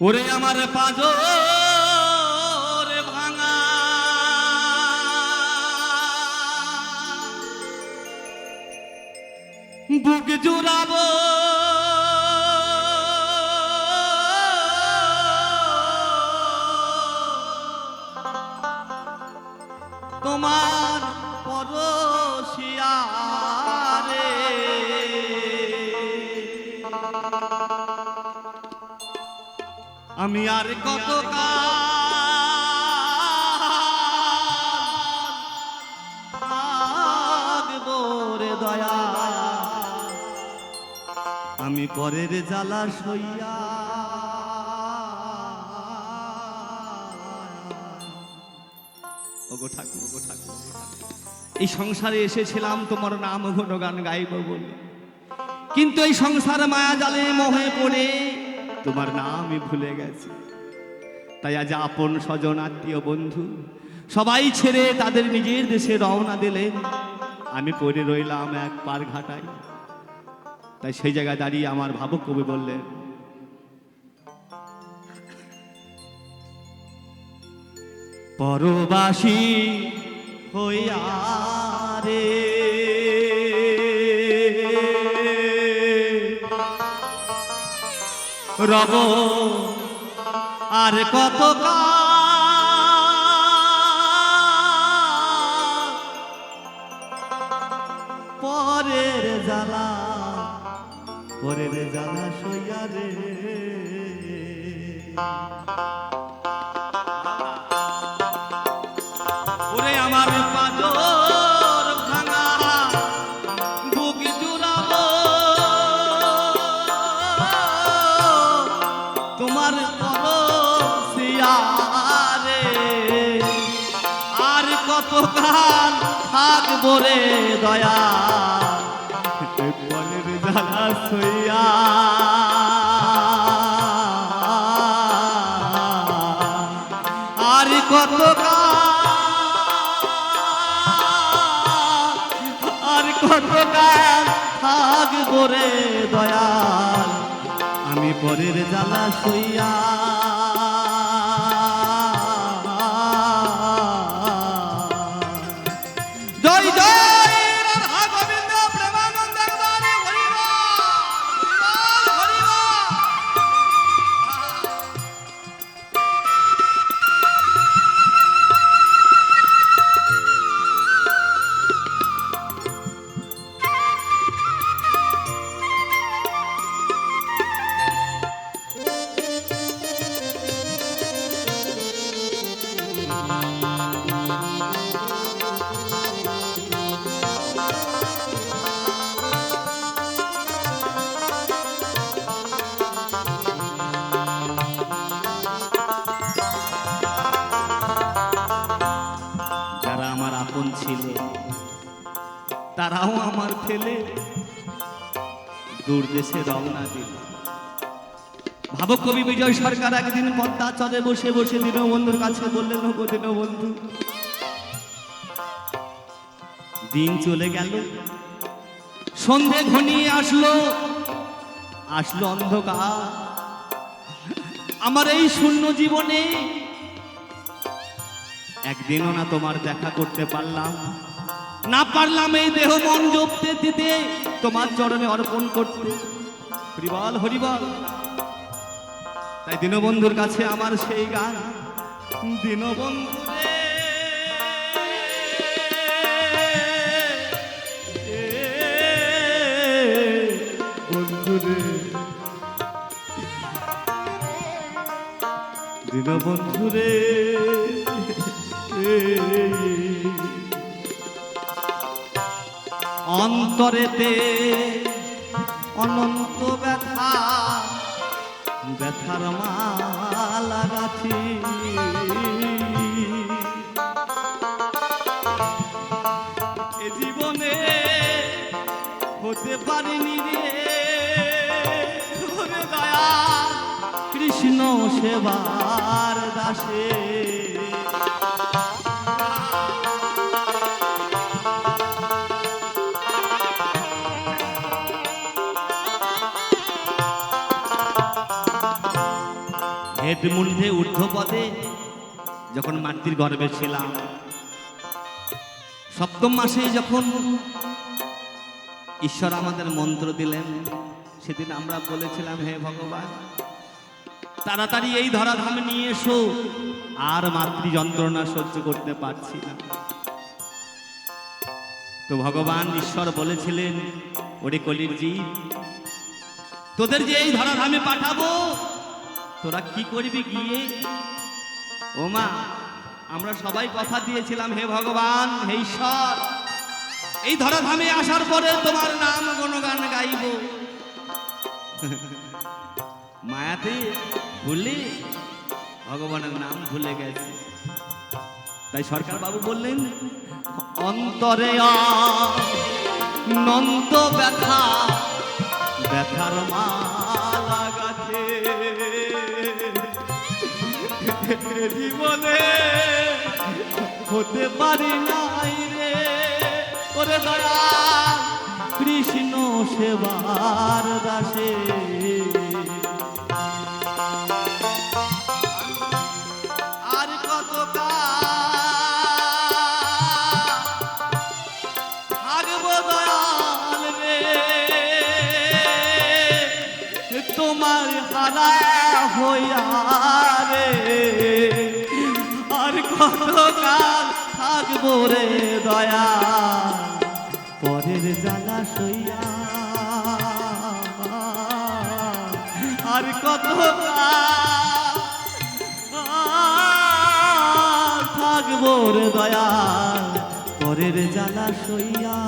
ওরে আমার ভাঙা। বুক জুড়াবো। তোমার আমি আর কত থাকব রে দয়া? আমি পরের জ্বালা সইয়া এই সংসারে এসেছিলাম, তোমার নাম ঘন গান গাইব বলে। কিন্তু এই সংসার মায়া জালে মোহে পড়ে তোমার নামই ভুলে গেছি। তাই আজ আপন স্বজন, আত্মীয়, বন্ধু, সবাই ছেড়ে তাদের নিজের দেশে রওনা দিলেন। আমি পড়ে রইলাম এক পার ঘাটায় তাই সেই জায়গায় দাঁড়িয়ে আমার ভাবক কবি বললেন, পরবাসী হইয়া রে রব আর কত পরের জ্বালা পরের জ্বালা সইয়া রে। কাল থাকব রে দয়া। বলের জ্বালা সইয়া। আর কত আর কত থাকব রে দয়াল। আমি পরের জ্বালা সইয়া। আমার ফেলে দূর দেশে রওনা দিল। ভাবক কবি বিজয় সরকার একদিন পদ্মা চলে বসে বসে দীনবন্ধুর কাছে বললেন গো দীনবন্ধু, দিন চলে গেল। সন্ধে ঘনিয়ে আসলো আসলো অন্ধকার। আমার এই শূন্য জীবনে একদিনও না তোমার দেখা করতে পারলাম। না পারলাম এই দেহ মন জপতে দিতে। তোমার চরণে অর্পণ করতে। হরিবল হরিবল তাই দীনবন্ধুর কাছে আমার সেই গান। দীনবন্ধু রে, অন্তরেতে অনন্ত ব্যথা, ব্যথার মালা গাছি এ জীবনে হতে পারিনি রে। দয়া, কৃষ্ণ সেবার দাসে। হেড মূর্ধে ঊর্ধ্বপদে যখন মাতৃর গর্ভে ছিলাম, সপ্তম মাসে যখন ঈশ্বর আমাদের মন্ত্র দিলেন, সেদিন আমরা বলেছিলাম, হে ভগবান, তাড়াতাড়ি এই ধরাধামে নিয়ে এসো, আর মাতৃ যন্ত্রণা সহ্য করতে পারছি না। তো ভগবান ঈশ্বর বলেছিলেন, ওরে কলির জীব তোদের যে এই ধরাধামে পাঠাবো তোরা কি করবি গিয়ে? ও মা আমরা সবাই কথা দিয়েছিলাম, হে ভগবান, হে ঈশ্বর। এই ধরাধামে আসার পরে তোমার নাম গুণগান গাইব। মায়াতে ভুলে ভগবানের নাম ভুলে গেছে। তাই সরকার বাবু বললেন, অন্তরে নন্ত ব্যথা, ব্যথার মালা জীবনে। হতে পারি নাই রে। ওরে দয়া কৃষ্ণ সেবার দাসে। কাল থাকব রে দয়া পরের জ্বালা সইয়া আর কত থাকব রে দয়া পরের সইয়া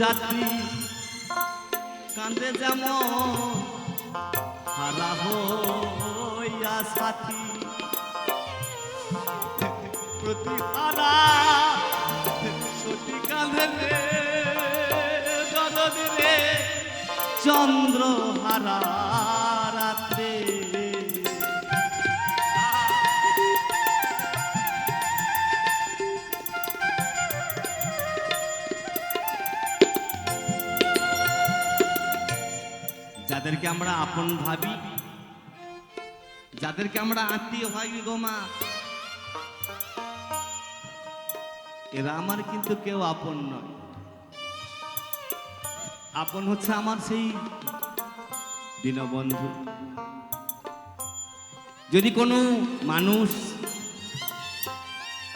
তীর্থযাত্রী কান্দে যেমন হারা হইয়া সাথী। প্রতি হারা সতী কাঁধে রে চন্দ্র হারা রাত্রে। যাদেরকে আমরা আপন ভাবি, যাদেরকে আমরা আত্মীয় ভাবি গো মা, এরা আমার কিন্তু কেউ আপন নয়। আপন হচ্ছে আমার সেই দীনবন্ধু। যদি কোনো মানুষ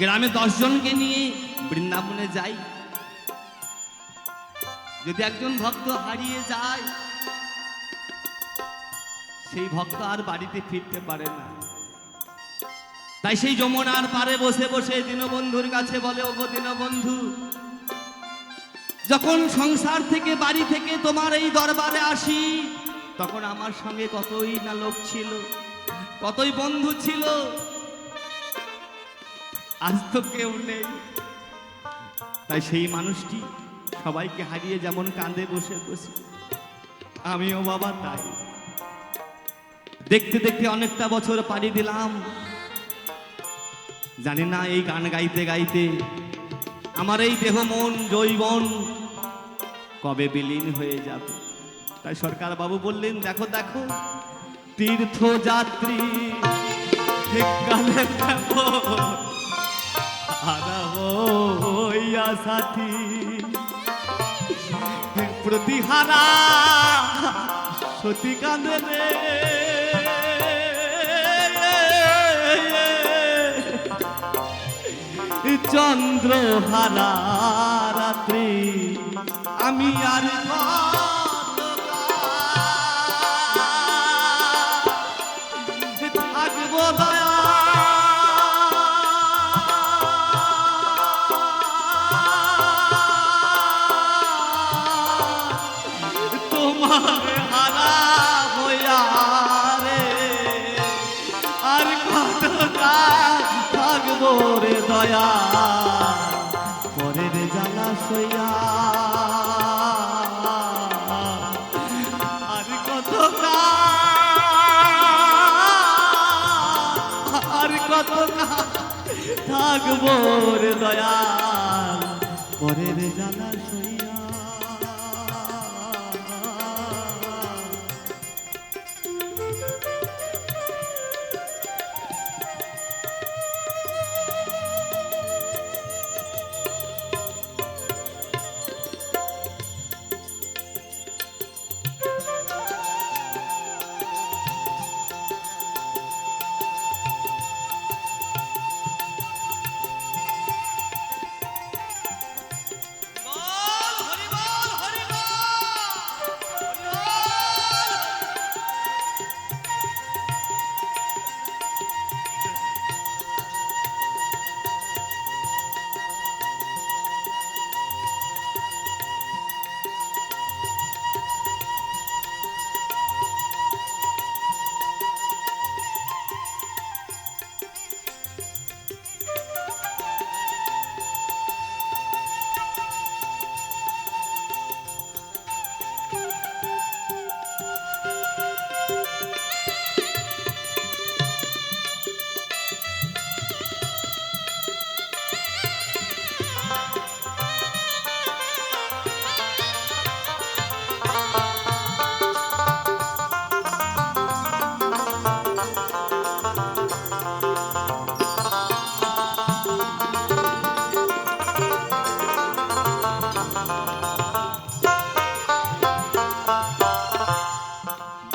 গ্রামে দশজনকে নিয়ে বৃন্দাবনে যায়, যদি একজন ভক্ত হারিয়ে যায় সেই ভক্ত আর বাড়িতে ফিরতে পারে না। তাই সেই যমুনার পারে বসে বসে দীনবন্ধুর কাছে বলে, ওগো দীনবন্ধু, যখন সংসার থেকে বাড়ি থেকে তোমার এই দরবারে আসি, তখন আমার সঙ্গে কতই না লোক ছিল, কতই বন্ধু ছিল। আজ তো কেউ নেই। তাই সেই মানুষটি সবাইকে হারিয়ে যেমন কাঁদে বসে বসে, আমিও বাবা তাই। দেখতে দেখতে অনেকটা বছর পাড়ি দিলাম। জানি না এই গান গাইতে গাইতে আমার এই দেহ মন জৈবন কবে বিলীন হয়ে যাবে? তাই সরকার বাবু বললেন, দেখো দেখো, তীর্থযাত্রী হইয়া সাথী প্রতিহারা সতী কাঁদে চন্দ্র রাত্রি আমি আর থাকব দয়া থাকব রে দয়া পরের জানার সইয়া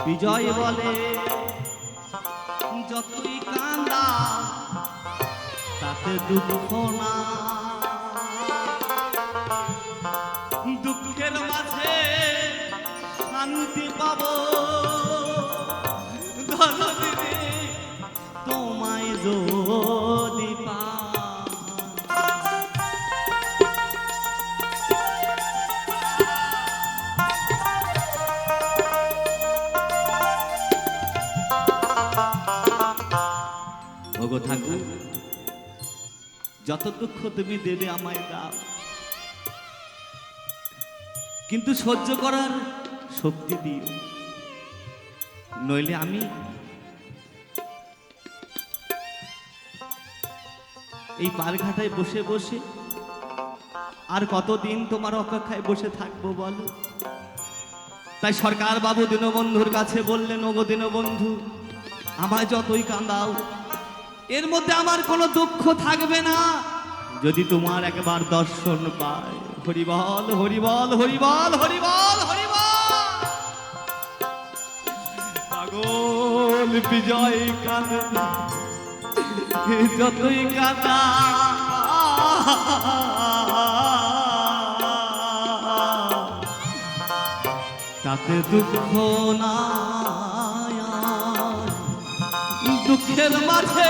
বিজয় বলে। যতই কান্দা তাতে দুঃখ না। দুঃখের মাঝে শান্তি পাব। তোমায় যদি ওগো ঠাকুর। যত দুঃখ তুমি দেবে আমায় দাও। কিন্তু সহ্য করার শক্তি দিও। নইলে আমি এই পারঘাটায় বসে বসে আর কতদিন তোমার অপেক্ষায় বসে থাকব বলো? তাই সরকার বাবু দীনবন্ধুর কাছে বললেন, ওগো দীনবন্ধু, আমায় যতই কান্দাও এর মধ্যে আমার কোনো দুঃখ থাকবে না যদি তোমার একবার দর্শন পায়, হরিবল হরিবল হরিবল হরিবল হরিবল পাগল, বিজয় কান্দা যতই কান্দা তাতে দুঃখ না। দুঃখের মাঝে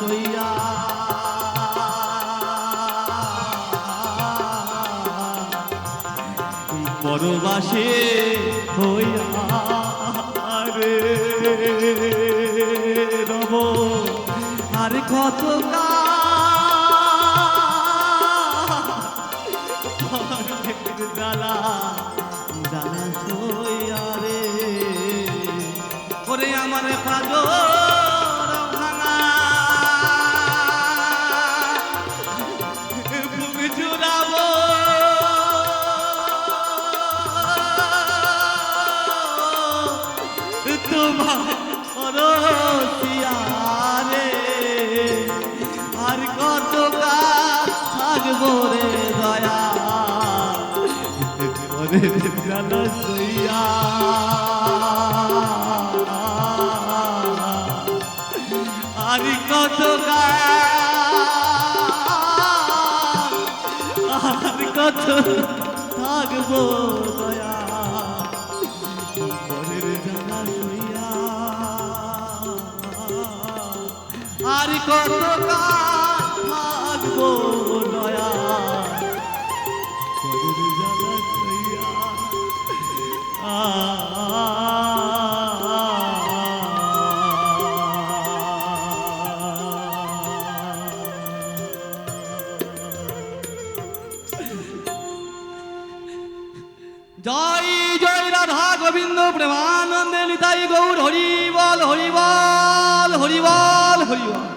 সইয়া পরবাসে হইয়া আর কত জ্বালা রে। ওরে আমার পাগল আর কত থাকব রে দয়া। সইয়া। আর কত আর কত থাকব আর কত জয় জয় রাধা গোবিন্দ প্রেমানন্দে নিতাই গৌর হরিবল হরিবল হরিবল হরিবল।